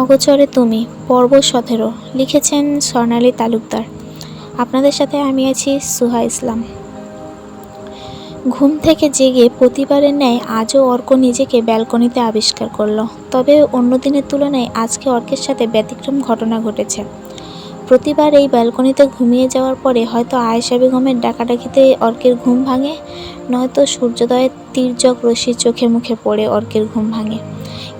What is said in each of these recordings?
অগোচরে তুমি, পর্ব সতেরো, লিখেছেন স্বর্ণালী তালুকদার। আপনাদের সাথে আমি আছি সুহা ইসলাম। ঘুম থেকে জেগে প্রতিবারের ন্যায় আজও অর্ক নিজেকে ব্যালকনিতে আবিষ্কার করল, তবে অন্য দিনের তুলনায় আজকে অর্কের সাথে ব্যতিক্রম ঘটনা ঘটেছে। প্রতিবার এই ব্যালকনিতে ঘুমিয়ে যাওয়ার পরে হয়তো আয়েশা বেগমের ডাকাডাকিতে অর্কের ঘুম ভাঙে, নয়তো সূর্যোদয়ের তীর্যক রশ্মি চোখে মুখে পড়ে অর্কের ঘুম ভাঙে।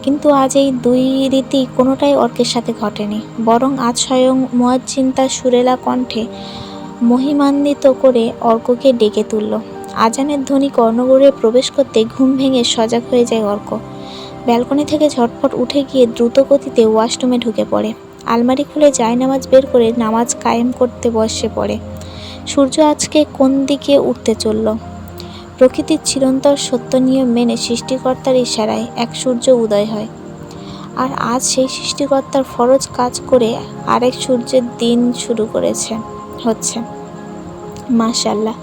কিন্তু আজ এই দুই রীতি কোনোটাই অর্কের সাথে ঘটেনি। বরং আজ স্বয়ং মুয়াজ্জিন সুরেলা কণ্ঠে মহিমান্বিত করে অর্ককে ডেকে তুলল। আজানের ধ্বনি কর্ণগড়ে প্রবেশ করতে ঘুম ভেঙে সজাগ হয়ে যায় অর্ক। ব্যালকনি থেকে ঝটপট উঠে গিয়ে দ্রুত গতিতে ওয়াশরুমে ঢুকে পড়ে। আলমারি খুলে যায় নামাজ বের করে নামাজ কায়েম করতে বসে পড়ে। সূর্য আজকে কোন দিকে উঠতে চলল? প্রকৃতির চিরন্তর সত্য নিয়ম মেনে সৃষ্টিকর্তার ইশারায় এক সূর্য উদয় হয়। আর আজ সেই সৃষ্টিকর্তার ফরজ কাজ করে আরেক সূর্যের দিন শুরু করেছে, হচ্ছে। মাশাল্লাহ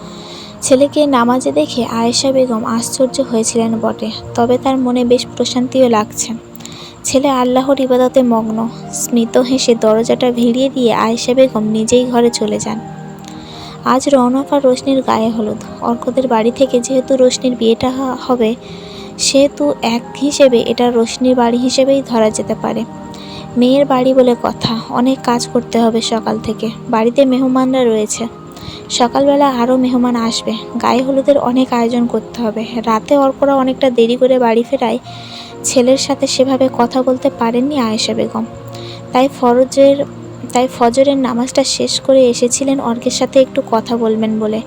ছেলেকে নামাজে দেখে আয়েশা বেগম আশ্চর্য হয়েছিলেন বটে, তবে তার মনে বেশ প্রশান্তিও লাগছে। ছেলে আল্লাহর ইবাদতে মগ্ন, স্মিত হেসে দরজাটা ভিড়িয়ে দিয়ে আয়েশা বেগম নিজেই ঘরে চলে যান। আজ রৌনক আর রোশনির গায়ে হলুদ। অর্কদের বাড়ি থেকে যেহেতু রোশনির বিয়েটা হবে, সেহেতু এক হিসেবে এটা রোশনির বাড়ি হিসেবেই ধরা যেতে পারে। মেয়ের বাড়ি বলে কথা, অনেক কাজ করতে হবে সকাল থেকে। বাড়িতে মেহমানরা রয়েছে। সকালবেলা আরও মেহমান আসবে। গায়ে হলুদের অনেক আয়োজন করতে হবে। রাতে অর্করা অনেকটা দেরি করে বাড়ি ফেরায়। ছেলের সাথে সেভাবে কথা বলতে পারেননি আয়েশা বেগম। তাই ফরজের তাই ফজরের নামাজটা শেষ করে এসেছিলেন অর্কের সাথে একটু কথা বলবেন বলে।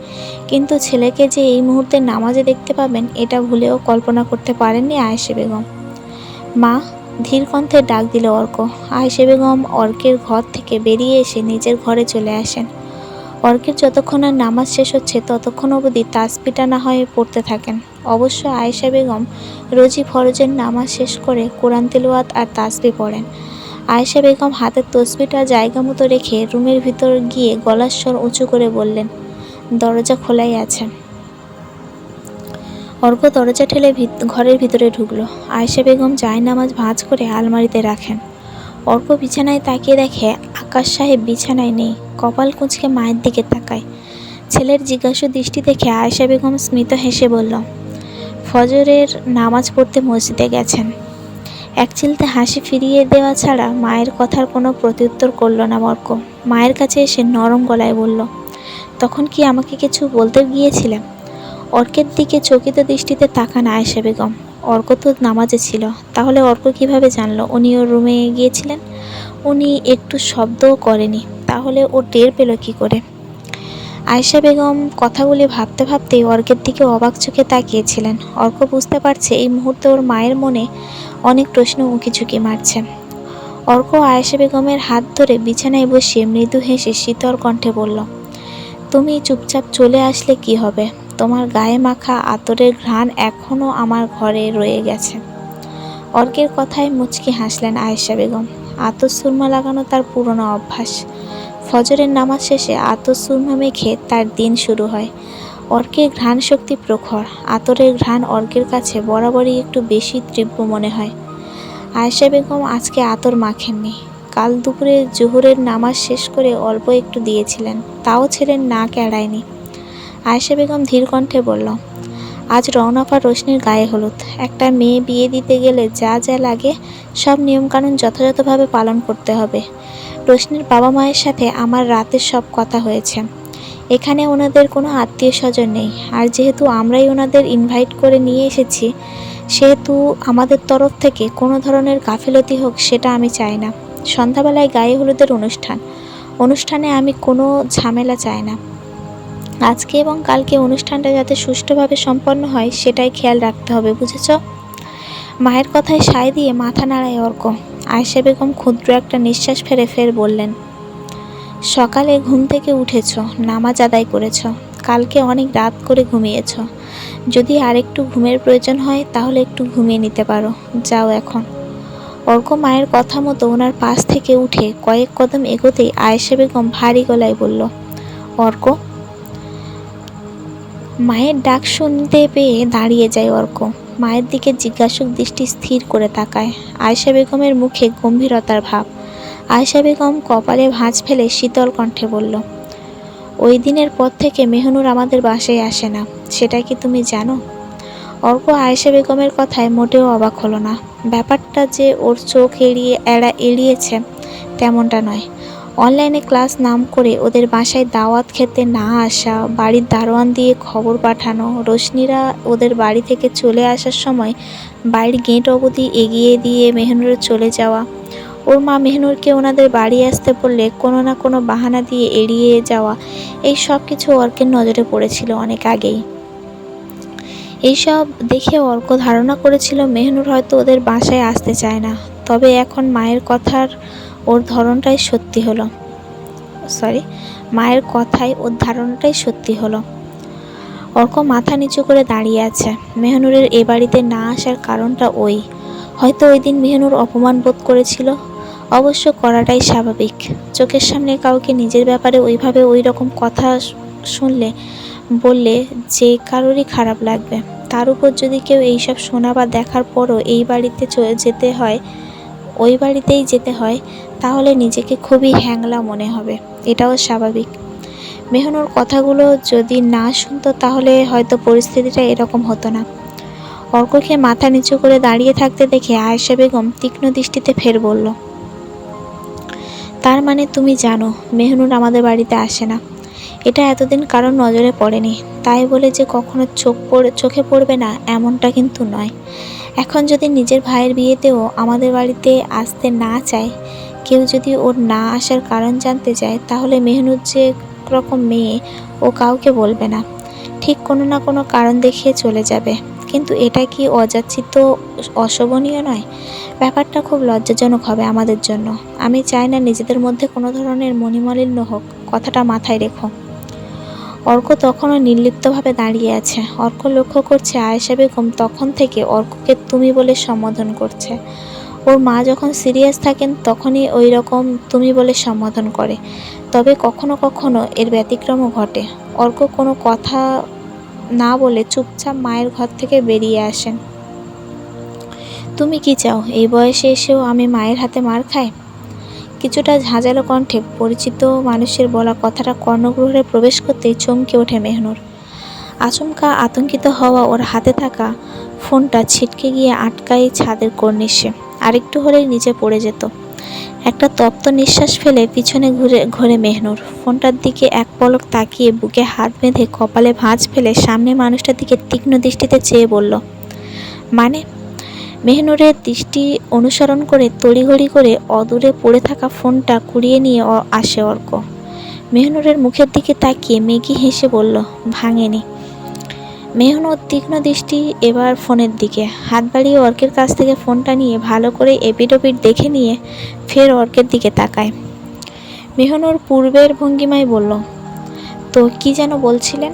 কিন্তু ছেলেকে যে এই মুহূর্তে নামাজে দেখতে পাবেন, এটা ভুলেও কল্পনা করতে পারেননি আয়েশে বেগম। মা, ধীর কণ্ঠে ডাক দিল অর্ক। আয়েশা বেগম অর্কের ঘর থেকে বেরিয়ে এসে নিজের ঘরে চলে আসেন। অর্কের যতক্ষণ আর নামাজ শেষ হচ্ছে, ততক্ষণ অবধি তাসপিটা না হয়ে পড়তে থাকেন। অবশ্য আয়েশা বেগম রোজই ফরজের নামাজ শেষ করে কোরআন তেলাওয়াত আর তাসবি পড়েন। আয়েশা বেগম হাতের তসবিটা জায়গা মতো রেখে রুমের ভিতর গিয়ে গলার স্বর উঁচু করে বললেন, দরজা খোলাই আছে। অর্ক দরজা ঠেলে ঘরের ভিতরে ঢুকলো। আয়েশা বেগম নামাজ ভাঁজ করে আলমারিতে রাখেন। অর্ক বিছানায় তাকিয়ে দেখে আকাশ সাহেব বিছানায় নেই, কপাল কুঁচকে মায়ের দিকে তাকায়। ছেলের জিজ্ঞাসু দৃষ্টি দেখে আয়েশা বেগম স্মিত হেসে বলল, ফজরের নামাজ পড়তে মসজিদে গেছেন। এক চিলতে হাসি ফিরিয়ে দেওয়া ছাড়া মায়ের কথার কোনো প্রত্যুত্তর করল না অর্ক মায়ের কাছে এসে নরম গলায় বলল, তখন কি আমাকে কিছু বলতে গিয়েছিলেন অর্কের দিকে চকিত দৃষ্টিতে তাকান আয়েশা বেগম। অর্ক তো নামাজে ছিল, তাহলে অর্ক কীভাবে জানলো? উনি ওর রুমে গিয়েছিলেন? উনি একটু শব্দও করেনি, তাহলে ও টের পেল কি করে? আয়েশা বেগম কথাগুলি ভাবতে ভাবতেই অর্কের দিকে অবাক চোখে তাকিয়েছিলেন। অর্ক বুঝতে পারছে এই মুহূর্তে ওর মায়ের মনে অনেক প্রশ্ন উঁকিঝুঁকি মারছে। অর্ক আয়েশা বেগমের হাত ধরে বিছানায় বসিয়ে মৃদু হেসে শীতল কণ্ঠে বলল, তুমি চুপচাপ চলে আসলে কি হবে? তোমার গায়ে মাখা আতরের ঘ্রাণ এখনও আমার ঘরে রয়ে গেছে। অর্কের কথায় মুচকি হাসলেন আয়েশা বেগম। আতর সুরমা লাগানো তার পুরনো অভ্যাস। ফজরের নামাজ শেষে আতর সুরমা মেখে তার দিন শুরু হয়। অর্কের ঘ্রাণ শক্তি প্রখর। আতরের ঘ্রাণ অর্কের কাছে বরাবরই একটু বেশি তীব্র মনে হয়। আয়েশা বেগম আজকে আতর মাখেননি। কাল দুপুরে জোহরের নামাজ শেষ করে অল্প একটু দিয়েছিলেন। তাও ছেলের নাক এড়ায়নি। আয়েশা বেগম ধীর কণ্ঠে বলল, আজ রওনক আর রোশনির গায়ে হলুদ। একটা মেয়ে বিয়ে দিতে গেলে যা যা লাগে সব নিয়মকানুন যথাযথভাবে পালন করতে হবে। রোশনির বাবা মায়ের সাথে আমার রাতের সব কথা হয়েছে। এখানে ওনাদের কোনো আত্মীয় স্বজন নেই। আর যেহেতু আমরাই ওনাদের ইনভাইট করে নিয়ে এসেছি, সেহেতু আমাদের তরফ থেকে কোনো ধরনের গাফিলতি হোক সেটা আমি চাই না। সন্ধ্যাবেলায় গায়ে হলুদের অনুষ্ঠান। অনুষ্ঠানে আমি কোনো ঝামেলা চাই না। আজকে এবং কালকে অনুষ্ঠানটা যাতে সুষ্ঠুভাবে সম্পন্ন হয়, সেটাই খেয়াল রাখতে হবে, বুঝেছ? মায়ের কথায় সায় দিয়ে মাথা নাড়ায় অর্ক। আয়েশা বেগম ক্ষুদ্র একটা নিঃশ্বাস ফেরে ফের বললেন, সকালে ঘুম থেকে উঠেছ, নামাজ আদায় করেছ, কালকে অনেক রাত করে ঘুমিয়েছ। যদি আরেকটু ঘুমের প্রয়োজন হয়, তাহলে একটু ঘুমিয়ে নিতে পারো, যাও এখন। অর্ক মায়ের কথা মতো ওনার পাশ থেকে উঠে কয়েক কদম এগোতেই আয়েশা বেগম ভারী গলায় বলল, অর্ক? মায়ের ডাক শুনতে পেয়ে দাঁড়িয়ে যায় অর্ক। মায়ের দিকে জিজ্ঞাসুক দৃষ্টি স্থির করে তাকায়। আয়েশা বেগমের মুখে গম্ভীরতার ভাব। আয়েশা বেগম কপালে ভাঁজ ফেলে শীতল কণ্ঠে বলল, ওই দিনের পর থেকে মেহনুর আমাদের বাসায় আসে না। সেটা কি তুমি জানো? অর্ক আয়েশা বেগমের কথায় মোটেও অবাক হলো না। ব্যাপারটা যে ওর চোখ এড়িয়ে, এড়া, এড়িয়েছে, তেমনটা নয়। অনলাইনে ক্লাস নাম করে ওদের বাসায় দাওয়াত খেতে না আসা, বাড়ির দারোয়ান দিয়ে খবর পাঠানো, রোশনিরা ওদের বাড়ি থেকে চলে আসার সময় বাড়ির গেট অবধি এগিয়ে দিয়ে মেহনুরের চলে যাওয়া। ওর মা মেহনুরকে ওনাদের বাড়ি আসতে বললে কোনো না কোনো বাহানা দিয়ে এড়িয়ে যাওয়া, এই সব কিছু অর্কের নজরে পড়েছিল অনেক আগেই। এইসব দেখে অর্ক ধারণা করেছিল মেহনুর হয়তো ওদের বাসায় আসতে চায় না, তবে এখন মায়ের কথার ওর ধরনটাই সত্যি হলো। সরি মায়ের কথায় ওর ধারণাটাই সত্যি হলো। অর্ক মাথা নিচু করে দাঁড়িয়ে আছে। মেহনুরের এ বাড়িতে না আসার কারণটা ওই। হয়তো ওই দিন মেহনুর অপমান বোধ করেছিল। অবশ্য করাটাই স্বাভাবিক। চোখের সামনে কাউকে নিজের ব্যাপারে ওইভাবে ওই রকম কথা শুনলে, বললে যে কারোরই খারাপ লাগবে। তার উপর যদি কেউ এইসব শোনা বা দেখার পরও এই বাড়িতে যেতে হয় ওই বাড়িতেই যেতে হয়, তাহলে নিজেকে খুবই হ্যাংলা মনে হবে। এটাও স্বাভাবিক। মেহনুর কথাগুলো যদি না শুনতো, তাহলে হয়তো পরিস্থিতিটা এরকম হতো না। অর্ককে মাথা নিচু করে দাঁড়িয়ে থাকতে দেখে আয়েশা বেগম তীক্ষ্ণ দৃষ্টিতে ফের বলল, তার মানে তুমি জানো, মেহনুর আমাদের বাড়িতে আসে না। এটা এতদিন কারোর নজরে পড়েনি। তাই বলে যে কখনো চোখ পড়ে, চোখে পড়বে না, এমনটা কিন্তু নয়। এখন যদি নিজের ভাইয়ের বিয়েতেও আমাদের বাড়িতে আসতে না চায়, কেউ যদি ওর না আসার কারণ জানতে চায়, তাহলে মেহনুর যে রকম মেয়ে, ও কাউকে বলবে না। ঠিক কোনো না কোনো কারণ দেখিয়ে চলে যাবে। কিন্তু এটা কি অযাচিত, অশোভনীয় নয়? ব্যাপারটা খুব লজ্জাজনক হবে আমাদের জন্য। আমি চাই না নিজেদের মধ্যে কোনো ধরনের মণিমালিন্য হোক। কথাটা মাথায় রেখো। অর্ক তখনও নির্লিপ্তভাবে দাঁড়িয়ে আছে। অর্ক লক্ষ্য করছে আয়েশা বেগম তখন থেকে অর্ককে তুমি বলে সম্বোধন করছে। ওর মা যখন সিরিয়াস থাকেন, তখনই ওই রকম তুমি বলে সম্বোধন করে। তবে কখনো কখনো এর ব্যতিক্রমও ঘটে। অর্ক কোনো কথা না বলে চুপচাপ মায়ের ঘর থেকে বেরিয়ে আসেন। তুমি কি চাও? এই বয়সে এসেও আমি মায়ের হাতে মার খাই? কিছুটা ঝাঁঝালো কণ্ঠে পরিচিত মানুষের বলা কথাটা কর্ণগ্রহে প্রবেশ করতেই চমকে ওঠে মেহনুর। আচমকা আতঙ্কিত হওয়া ওর হাতে থাকা ফোনটা ছিটকে গিয়ে আটকায় ছাদের কর্নিশে, আরেকটু হলেই নিচে পড়ে যেত। একটা তপ্ত নিঃশ্বাস ফেলে পিছনে ঘুরে ঘোরে মেহনুর। ফোনটার দিকে এক পলক তাকিয়ে বুকে হাত বেঁধে কপালে ভাঁজ ফেলে সামনে মানুষটার দিকে তীক্ষ্ণ দৃষ্টিতে চেয়ে বলল মানে মেহনুরের দৃষ্টি অনুসরণ করে তড়িঘড়ি করে অদূরে পড়ে থাকা ফোনটা কুড়িয়ে নিয়ে আসে অর্ক। মেহনুরের মুখের দিকে তাকিয়ে মেঘি হেসে বলল, ভাঙেনি। মেহনুর তীক্ষ্ণ দৃষ্টি এবার ফোনের দিকে। হাত বাড়িয়ে অর্কের কাছ থেকে ফোনটা নিয়ে ভালো করে এপিডোপিট দেখে নিয়ে ফের অর্কের দিকে তাকায়। মেহনুর পূর্বের ভঙ্গিমায় বলল, তো কি যেন বলছিলেন?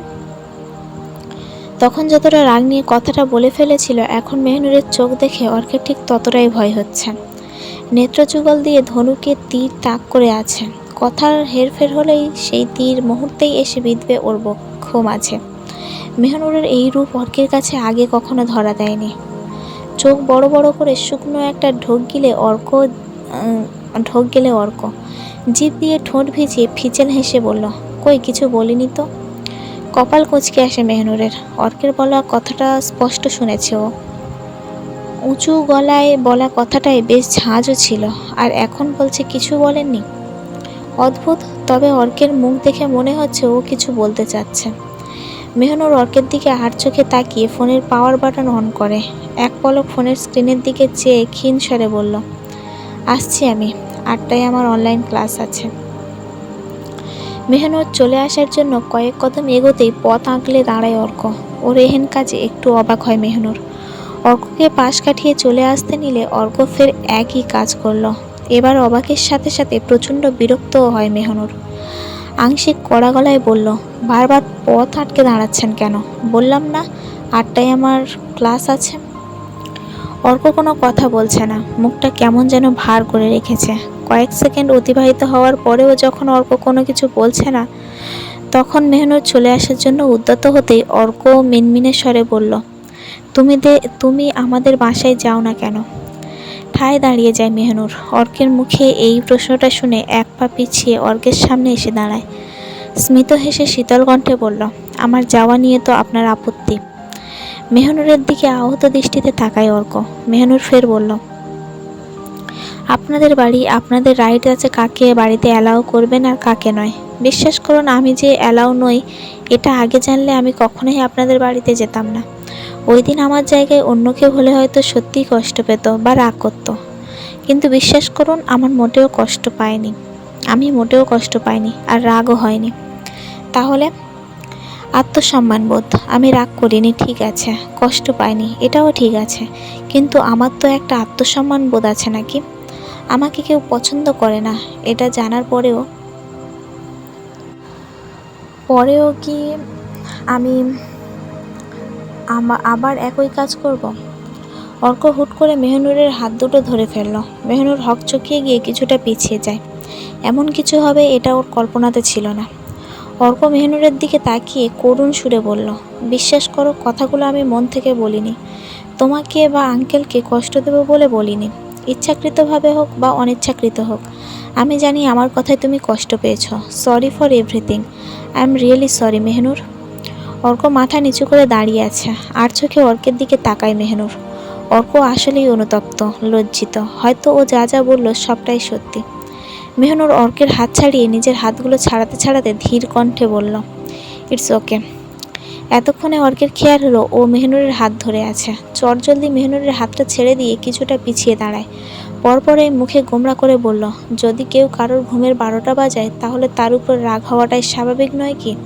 তখন যতটা রাগ নিয়ে কথাটা বলে ফেলেছিল, এখন মেহনুরের চোখ দেখে অর্কের ঠিক ততটাই ভয় হচ্ছে। নেত্রযুগল দিয়ে ধনুকে তীর তাক করে আছে। কথার হেরফের হলেই সেই তীর মুহূর্তেই এসে বিঁধবে ওর বক্ষ মাঝে মেহনুরের এই রূপ অর্কের কাছে আগে কখনো ধরা দেয়নি। চোখ বড় বড় করে শুকনো একটা ঢোক গিলে অর্ক ঢোক গেলে অর্ক। জিভ দিয়ে ঠোঁট ভিজিয়ে ফিচেল হেসে বলল, কই, কিছু বলিনি তো? কপাল কুঁচকে আসে মেহনুরের। অর্কের বলা কথাটা স্পষ্ট শুনেছে ও। উঁচু গলায় বলা কথাটাই বেশ ঝাঁঝও ছিল, আর এখন বলছে কিছু বলেননি। অদ্ভুত, তবে অর্কের মুখ দেখে মনে হচ্ছে ও কিছু বলতে চাচ্ছে। মেহনুর অর্কের দিকে আর চোখে তাকিয়ে ফোনের পাওয়ার বাটন অন করে। এক পলক ফোনের স্ক্রিনের দিকে চেয়ে ক্ষীণ স্বরে বলল, আসছি আমি, আটটায় আমার অনলাইন ক্লাস আছে। মেহনুর চলে আসার জন্য কয়েক কদম এগোতেই পথ আঁকলে দাঁড়ায় অর্ক। ওর এহেন কাজে একটু অবাক হয় মেহনুর। অর্ককে পাশ কাটিয়ে চলে আসতে নিলে অর্ক ফের একই কাজ করল। এবার অবাকের সাথে সাথে প্রচণ্ড বিরক্তও হয় মেহনুর। আংশিক কড়া গলায় বলল, বারবার পথ আটকে দাঁড়াচ্ছেন কেন? বললাম না, আটটায় আমার ক্লাস আছে। অর্ক কোনো কথা বলছে না। মুখটা কেমন যেন ভার করে রেখেছে। কয়েক সেকেন্ড অতিবাহিত হওয়ার পরেও যখন অর্ক কোনো কিছু বলছে না, তখন মেহনুর চলে আসার জন্য উদ্যত হতেই অর্ক মিনমিনে স্বরে বলল, তুমি দে, তুমি আমাদের বাসায় যাও না কেন? ঠায় দাঁড়িয়ে যায় মেহনুর। অর্কের মুখে এই প্রশ্নটা শুনে এক পা পিছিয়ে অর্কের সামনে এসে দাঁড়ায়। স্মিত হেসে শীতল কণ্ঠে বলল, আমার যাওয়া নিয়ে তো আপনার আপত্তি। মেহনুরের দিকে আহত দৃষ্টিতে তাকায় অর্ক। মেহনুর ফের বলল আপনাদের বাড়ি, আপনাদের রাইট আছে কাকে বাড়িতে অ্যালাউ করবেন আর কাকে নয়। বিশ্বাস করুন, আমি যে অ্যালাউ নই, এটা আগে জানলে আমি কখনোই আপনাদের বাড়িতে যেতাম না। ওই দিন আমার জায়গায় অন্য কেউ হলে হয়তো সত্যিই কষ্ট পেত বা রাগ করতো। কিন্তু বিশ্বাস করুন, আমার মোটেও কষ্ট পায়নি। আমি মোটেও কষ্ট পাইনি আর রাগও হয়নি। তাহলে আত্মসম্মান বোধ, আমি রাগ করিনি, ঠিক আছে। কষ্ট পাইনি, এটাও ঠিক আছে। কিন্তু আমার তো একটা আত্মসম্মান বোধ আছে নাকি? আমাকে কেউ পছন্দ করে না, এটা জানার পরেও। পরেও কি আমি আবার একই কাজ করব? অর্ক হুট করে মেহনুরের হাত দুটো ধরে ফেলল। মেহনুর হক চকিয়ে গিয়ে কিছুটা পিছিয়ে যায়। এমন কিছু হবে এটা ওর কল্পনাতে ছিল না। অর্ক মেহনুরের দিকে তাকিয়ে করুণ সুরে বলল, বিশ্বাস করো, কথাগুলো আমি মন থেকে বলিনি। তোমাকে বা আঙ্কেলকে কষ্ট দেবো বলে বলিনি। ইচ্ছাকৃতভাবে হোক বা অনিচ্ছাকৃত হোক, আমি জানি আমার কথায় তুমি কষ্ট পেয়েছ। Sorry for everything I am really sorry Mehnur. Arko মাথা নিচু করে দাঁড়িয়ে আছে। আর চোখে অর্কের দিকে তাকায় মেহনুর। অর্ক আসলেই অনুতপ্ত, লজ্জিত। হয়তো ও যা যা বলল সবটাই সত্যি। মেহনুর অর্কের হাত ছাড়িয়ে নিজের হাতগুলো ছাড়াতে ছাড়াতে ধীর কণ্ঠে বলল ইটস ওকে এতক্ষণে অর্কের খেয়াল হলো ও মেহনুরের হাত ধরে আছে। চটজলদি মেহনুরের হাতটা ছেড়ে দিয়ে কিছুটা পিছিয়ে দাঁড়ায়। পরপরে মুখে গোমরা করে বলল, যদি কেউ কারোর ঘুমের বারোটা বাজায়, তাহলে তার উপর রাগ হওয়াটাই স্বাভাবিক নয় কি?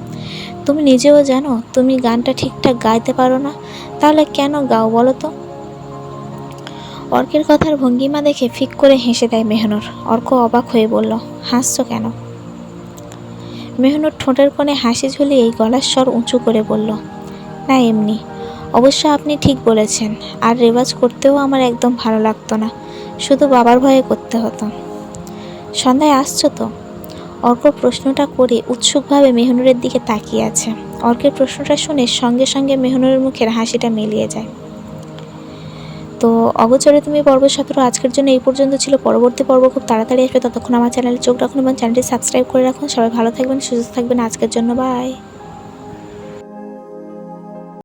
তুমি নিজেও জানো, তুমি গানটা ঠিকঠাক গাইতে পারো না। তাহলে কেন গাও বলো তো? অর্কের কথার ভঙ্গিমা দেখে ফিক করে হেসে দেয় মেহনুর। অর্ক অবাক হয়ে বলল, হাসছো কেন? মেহনুর ঠোঁটের কোণে হাসি ঝুলিয়ে গলার স্বর উঁচু করে বলল, না, এমনি। অবশ্য আপনি ঠিক বলেছেন, আর রেওয়াজ করতেও আমার একদম ভালো লাগতো না। শুধু বাবার ভয়ে করতে হতো। সন্ধ্যায় আসছো তো? অর্ক প্রশ্নটা করে উৎসুকভাবে মেহনুরের দিকে তাকিয়ে আছে। অর্কের প্রশ্নটা শুনে সঙ্গে সঙ্গে মেহনুরের মুখের হাসিটা মিলিয়ে যায়। তো অগোচরে তুমি পর্ব সতেরো আজকের জন্য এই পর্যন্ত ছিল। পরবর্তী পর্ব খুব তাড়াতাড়ি আসবে। ততক্ষণ আমার চ্যানেলে চোখ রাখুন এবং চ্যানেলটি সাবস্ক্রাইব করে রাখুন। সবাই ভালো থাকবেন, সুস্থ থাকবেন। আজকের জন্য বাই।